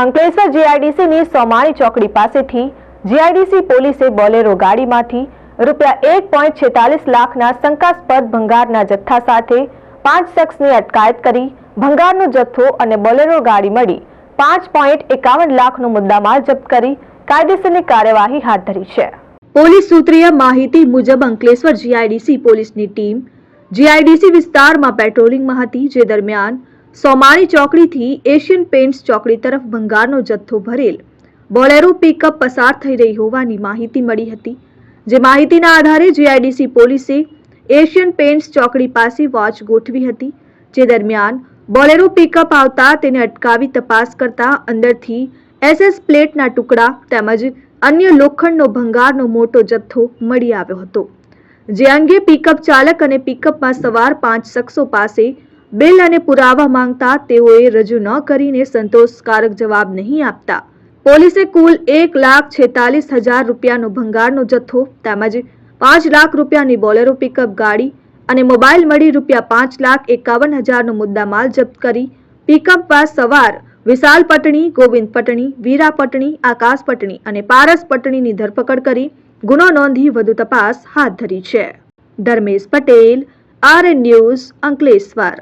અંકલેશ્વર જીઆઈડીસીની સોમાણી ચોકડી પાસેથી જીઆઈડીસી પોલીસે બોલેરો ગાડીમાંથી રૂપિયા એક પોઈન્ટ છેતાલીસ લાખના શંકાસ્પદ ભંગારના જથ્થા સાથે પાંચ શખ્સની અટકાયત કરી ભંગારનો જથ્થો અને બોલેરો ગાડી મળી પાંચ પોઈન્ટ એકાવન લાખનો મુદ્દામાલ જપ્ત કરી કાયદેસરની કાર્યવાહી હાથ ધરી છે. પોલીસ સૂત્રીય માહિતી મુજબ અંકલેશ્વર જીઆઈડીસી પોલીસની ટીમ જીઆઈડીસી વિસ્તારમાં પેટ્રોલિંગમાં હતી, જે દરમિયાન સોમાણી ચોકડીથી એશિયન પેન્ટ્સ ચોકડી તરફ ભંગારનો જથ્થો ભરેલ બોલેરો પિકઅપ પસાર થઈ રહી હોવાની માહિતી મળી હતી, જે માહિતીના આધારે જીઆઈડીસી પોલીસે એશિયન પેન્ટ્સ ચોકડી પાસે વોચ ગોઠવી હતી, જે દરમિયાન બોલેરો પિકઅપ આવતા તેને અટકાવી તપાસ કરતા અંદરથી એસએસ પ્લેટના ટુકડા તેમજ અન્ય લોખંડનો ભંગારનો મોટો જથ્થો મળી આવ્યો હતો. જે અંગે પિકઅપ ચાલક અને પિકઅપમાં સવાર પાંચ શખ્સો પાસે બિલ અને પુરાવા માંગતા તેઓએ રજૂ ન કરીને સંતોષકારક જવાબ નહીં આપતા. પોલીસે કુલ એક લાખ છેતાલીસ હજાર રૂપિયાનો ભંગારનો જથ્થો, તેમજ પાંચ લાખ રૂપિયાની બોલેરો પિકઅપ ગાડી અને મોબાઈલ મળી રૂપિયા પાંચ લાખ એકાવન હજારનો મુદ્દામાલ જપ્ત કરી પિકઅપ પાસ સવાર વિશાલ પટણી, ગોવિંદ પટણી, વીરા પટણી, આકાશ પટણી અને પારસ પટણીની ધરપકડ કરી ગુનો નોંધી વધુ તપાસ હાથ ધરી છે. Dharmesh Patel R news Ankleshwar.